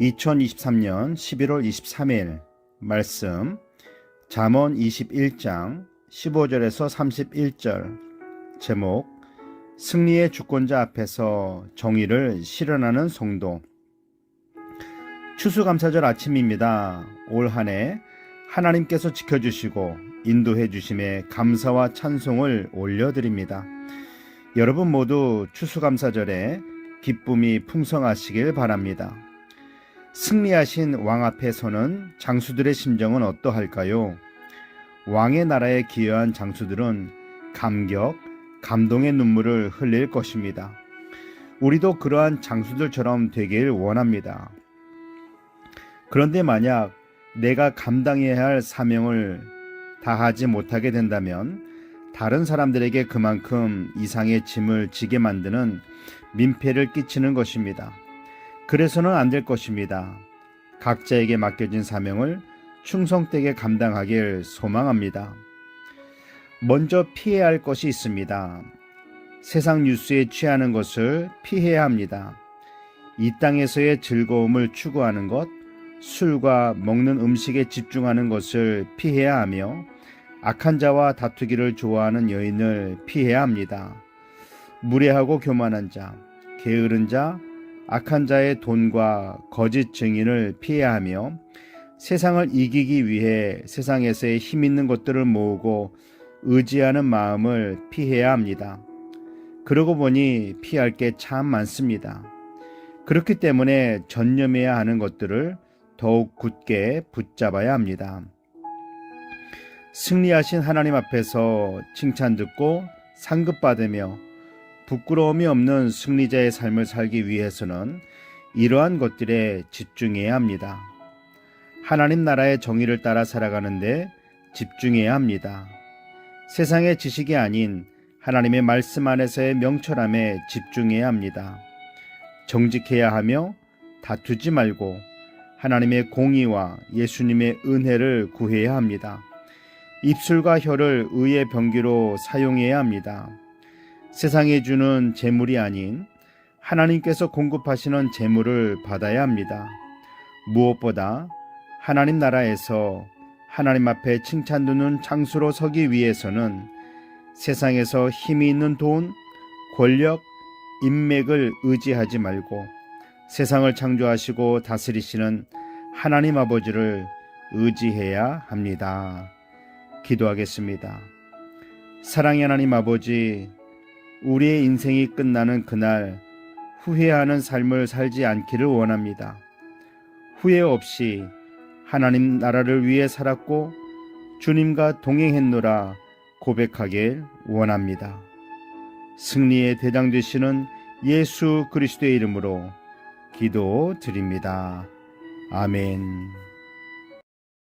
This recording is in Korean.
2023년 11월 23일 말씀 잠언 21장 15절에서 31절 제목 승리의 주권자 앞에서 정의를 실현하는 성도 추수감사절 아침입니다. 올 한해 하나님께서 지켜주시고 인도해 주심에 감사와 찬송을 올려드립니다. 여러분 모두 추수감사절에 기쁨이 풍성하시길 바랍니다. 승리하신 왕 앞에 서는 장수들의 심정은 어떠할까요? 왕의 나라에 기여한 장수들은 감격, 감동의 눈물을 흘릴 것입니다. 우리도 그러한 장수들처럼 되길 원합니다. 그런데 만약 내가 감당해야 할 사명을 다하지 못하게 된다면 다른 사람들에게 그만큼 이상의 짐을 지게 만드는 민폐를 끼치는 것입니다. 그래서는 안 될 것입니다. 각자에게 맡겨진 사명을 충성되게 감당하길 소망합니다. 먼저 피해야 할 것이 있습니다. 세상 뉴스에 취하는 것을 피해야 합니다. 이 땅에서의 즐거움을 추구하는 것, 술과 먹는 음식에 집중하는 것을 피해야 하며 악한 자와 다투기를 좋아하는 여인을 피해야 합니다. 무례하고 교만한 자, 게으른 자, 악한 자의 돈과 거짓 증인을 피해야 하며 세상을 이기기 위해 세상에서의 힘 있는 것들을 모으고 의지하는 마음을 피해야 합니다. 그러고 보니 피할 게 참 많습니다. 그렇기 때문에 전념해야 하는 것들을 더욱 굳게 붙잡아야 합니다. 승리하신 하나님 앞에서 칭찬 듣고 상급받으며 부끄러움이 없는 승리자의 삶을 살기 위해서는 이러한 것들에 집중해야 합니다. 하나님 나라의 정의를 따라 살아가는데 집중해야 합니다. 세상의 지식이 아닌 하나님의 말씀 안에서의 명철함에 집중해야 합니다. 정직해야 하며 다투지 말고 하나님의 공의와 예수님의 은혜를 구해야 합니다. 입술과 혀를 의의 병기로 사용해야 합니다. 세상에 주는 재물이 아닌 하나님께서 공급하시는 재물을 받아야 합니다. 무엇보다 하나님 나라에서 하나님 앞에 칭찬 듣는 장수로 서기 위해서는 세상에서 힘이 있는 돈, 권력, 인맥을 의지하지 말고 세상을 창조하시고 다스리시는 하나님 아버지를 의지해야 합니다. 기도하겠습니다. 사랑의 하나님 아버지, 우리의 인생이 끝나는 그날 후회하는 삶을 살지 않기를 원합니다. 후회 없이 하나님 나라를 위해 살았고 주님과 동행했노라 고백하길 원합니다. 승리의 대장 되시는 예수 그리스도의 이름으로 기도 드립니다. 아멘.